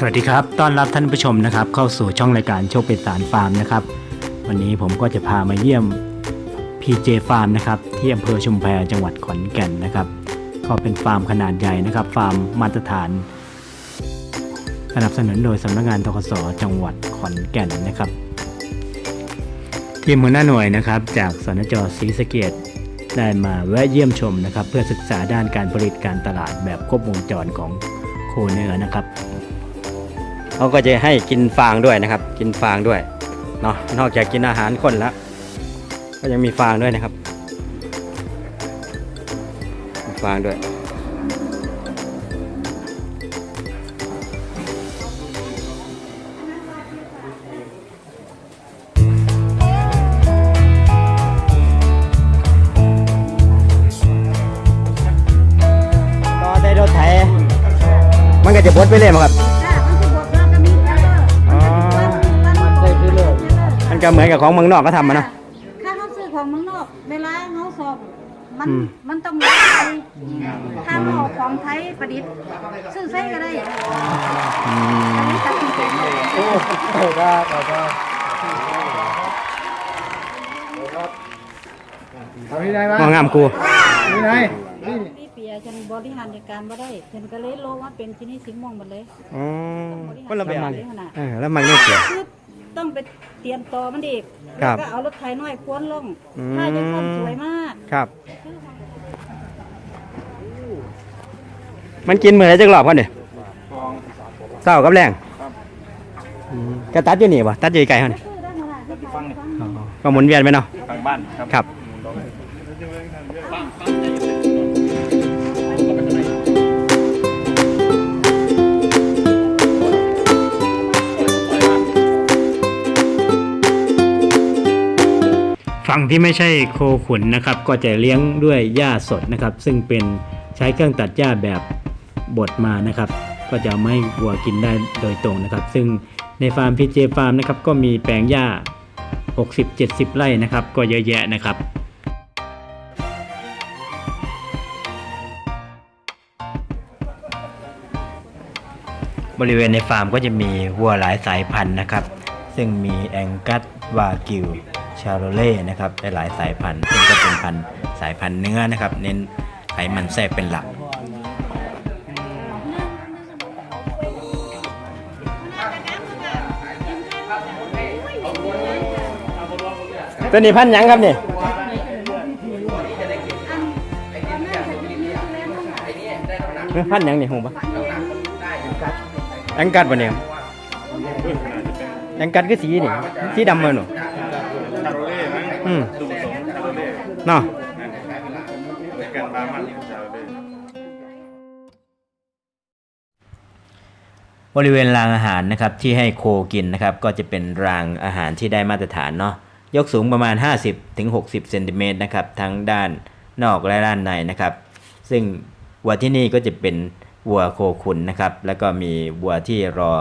สวัสดีครับ ต้อนรับท่านผู้ชมนะครับ เข้าสู่ช่องรายการโชคเป็นสารฟาร์มนะครับ วันนี้ผมก็จะพามาเยี่ยม PJ Farm นะครับที่อำเภอชุมแพจังหวัดขอนแก่นนะครับ ก็เป็นฟาร์มขนาดใหญ่นะครับ ฟาร์มมาตรฐาน สนับสนุนโดยสำนักงานทกสจังหวัดขอนแก่นนะครับ ทีมหัวหน้าหน่วยนะครับ จากสนจศรีสะเกดได้มาแวะเยี่ยมชมนะครับ เพื่อศึกษาด้านการผลิตการตลาดแบบครบวงจรของโคเนื้อนะครับ เขาก็จะให้กินฟางด้วยนะครับ กินฟางด้วยเนาะนอกจากกินอาหารคนแล้ว ก็ยังมีฟางด้วยนะครับ ฟางด้วยก็ได้รถไถมันก็จะบดไปเลยมั้งครับ มันก็เหมือนกับของเมืองนอกก็ทำมาเนาะ ถ้าเขาซื้อของเมืองนอก เวลาเขาสอบ มันอืม มันต้องมีไทยถ้าเขาเอาของไทยประดิษฐ์ซื้อใส่ก็ได้อันนี้ตัดสินใจเองโอ้โหได้ได้ได้ทำที่ไหนวะงองามกูที่ไหนนี่พี่เปียฉันบริหารจัดการบ่ได้ฉันก็เลยโลว่าเป็นที่นี่สิงห์ม่วงหมดเลยอ๋อคนละแบบมัเออแล้วมันไม่เกี่ยวคือ ต้องไปเตรียมต่อมันอีกครัแล้วบก็เอารถไถน้อยควนลงอืม ถ้าจะทำสวยมากครับ มันกินเหมือนจักรอบกันเนี่ยเศร้ากับแรงอืมก็ตัดอยู่นี่ป่ะตัดอยู่ไกลเขานี่ซื้อได้เมื่อไหร่ที่ขายฟังอ๋อก็หมุนเวียนไปเนาะ ทางบ้านครับ ครับ ฝั่งที่ไม่ใช่โคขุนนะครับ ก็จะเลี้ยงด้วยหญ้าสดนะครับ ซึ่งเป็นใช้เครื่องตัดหญ้าแบบบดมานะครับ ก็จะเอามาให้วัวกินได้โดยตรงนะครับ ซึ่งในฟาร์มพีเจฟาร์มนะครับก็มีแปลงหญ้า 60-70 ไร่นะครับ ก็เยอะแยะนะครับบริเวณในฟาร์มก็จะมีวัวหลายสายพันธุ์นะครับ ซึ่งมีแองกัสวากิว ชาโรเล่นะครับหลายสายพันธุ์ซึ่งก็เป็นพันธุ์สายพันธุ์เนื้อนะครับ เน้นไขมันแทรกเป็นหลัก ตัวนี้พันธุ์หยังครับนี่ยพันธุ์หยังนี่หูปะแองกัดปะเนี่ยแองกัดคือสีนี่สีดำมันหนู อืมดุสงชาโรเล่เนาะในกันบามันชาโรเล่บริเวณรางอาหารนะครับที่ให้โคกินนะครับก็จะเป็นรางอาหารที่ได้มาตรฐานเนาะยกสูงประมาณ 50-60ถึง60เซนติเมตรนะครับทั้งด้านนอกและด้านในนะครับ ซึ่งวัวที่นี่ก็จะเป็นวัวโคขุนนะครับ แล้วก็มีวัวที่รอ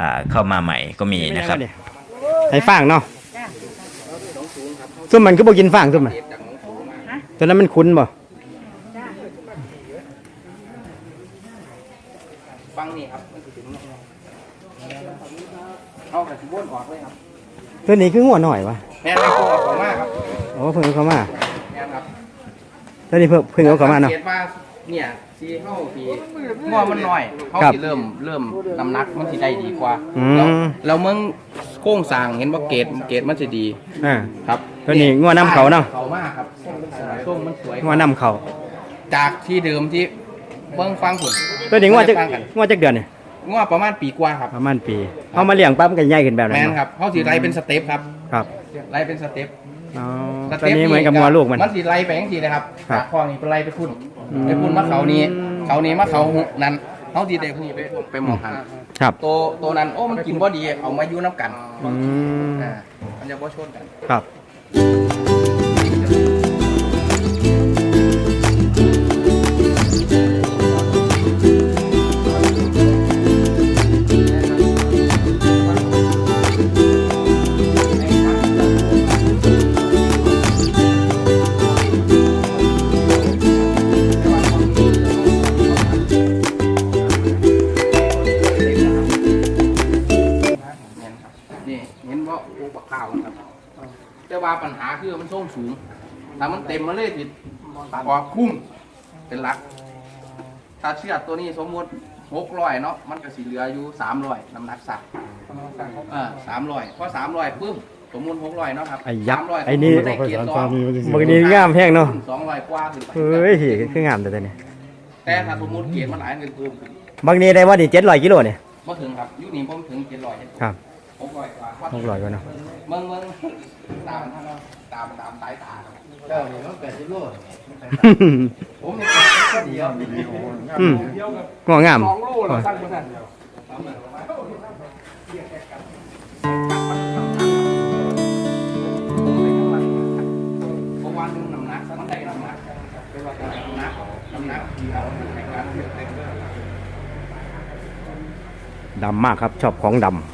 อเข้ามาใหม่ก็มีนะครับให้ฟางเนาะ ซุ่มมันก็บ่กินฟางซุ่มมันฮะตัวนั้นมันคุ้นบ่จ้าฟังนี่ครับมันสิถึงเอากระสิบ้วนออกเลยครับตัวนี้คือหัวหน่อยวะแม่นไม่โกออกมาครับโอ้เพิ่งเอาเข้ามาแม่นครับตัวนี้เพิ่งเพิ่งเอาเข้ามาเนาะสังกตว่าเนี่ยสีเข้าสีง้อมันน้อยเขาครับสิเริ่มเริ่มน้ำหนักมันสิได้ดีกว่าอืมแล้วแล้วเมืองโค้งสร้างเห็นว่าเกรดเกรดมันสิดีอ่าครับ ตัวนี้งัวน้ำเขาเนาะเขามากครับช่วงมันสวยงัวน้ำเขาจากที่เดิมที่เบิ้งฟังผลตัวนี้งัวจักฟังกันงัวจักเดือนเนี่ยง้อประมาณปีกว่าครับ ประมาณปีเอามาเลี้ยงปั๊บมันก็ใหญ่ขึ้นแบบนั้แม่นนเนาะครับเขาสิไล่เป็นสเต็ปครับครับไล่เป็นสเต็ปอ๋อตัวนี้เหมือนกับงัวลูกมันมันสีไล่ไปอย่างสีนะครับครับปากคลองนี่ไปไล่ไปพุ่นอืมไปพุ่นมาเขานี้เขานี้มาเขาหุนั้นเขาดีเด็กนี่ไปไปหมองหันครับตัวตัวนั้นโอ้มันกินบ่ดีเอามาอยู่น้ำกันอืมอ่ามันจะบ่ชนกันครับ ค ว่าปัญหาคือมันส่งสูงถ้ามันเต็มมาเลยติดออกพุ่งเป็นหลัก ถ้าเชือกตัวนี้สมมติหกร้อยเนาะมันก็สิเหลืออยู่สามร้อยน้ำหนักสัตว์เออสามร้อยพอสามร้อยปุ๊บสมมติหกร้อยเนาะครับไอ้ยักษ์300ไอ้นี่ได้เกียรติสองบางทีงามแพงเนาะสองร้อยกว่าขึ้นไปเฮ้ยคืองามแต่ตัวนี้แต่ถ้าสมมติเกียรติมันหลายเงินเพิ่มขึ้นบางทีได้ว่านี่เจ็ดร้อยกิโลเนี่ยบ่ถึงครับยุคนี้ผมถึงเจ็ดร้อยครับหกร้อยกว่าหกร้อยกว่าเนาะเมืองเมือง ตามทานเนาะตามตามสายตาเนาะเจ้านี่มันแปดสิบโลผมเนี่ยก็เดียวอืมงงามสองโลเราตั้งคนนั้นเพราะว่าเรื่องน้ำหนักมันได้น้ำหนักว่านั้นดำมากครับ ชอบของดเ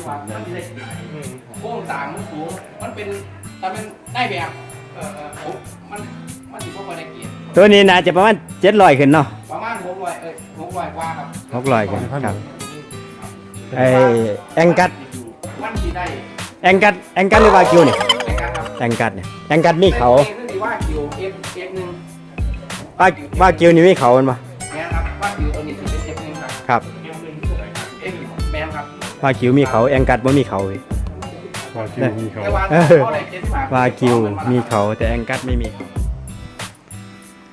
งศึกษาที่ว่ามันจะได้กี่ไหนโค้งสร้างมันสูงมันเป็นแต่มันได้แบบเออเออผมมันมันถือว่าได้เกียรติำตัวนี้น่าจะประมาณเจ็ดร้อยขึ้นเนาะประมาณหกร้อยเอ้ยหกร้อยกว่าครับหกร้อยขึ้นครับไอแองกัดมันสีได้แองกัดแองกัดหรือว่าคิวนี่ในการครับแองกัดเนี่ยแองกัดมีเขาเคือว่าคิวเอฟเอฟหนึ่งว่าว่าคิวนี่มีเขามันปะแม่นครับว่าคิวตัวนี้ถือเป็นเอฟหนึ่งครับ ครับ ว่าคิวมีเขาแองกัดบ่มีเขาเว้ยแต่ว่าเออเท่าไหร่เจ็ดสิบห้ว่าคิวมีเขาแต่แองกัดไม่มีเขา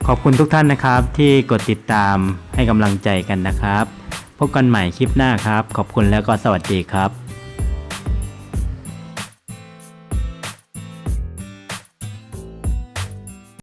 ขอบคุณทุกท่านนะครับที่กดติดตามให้กำลังใจกันนะครับ พบกันใหม่คลิปหน้าครับ ขอบคุณแล้วก็สวัสดีครับ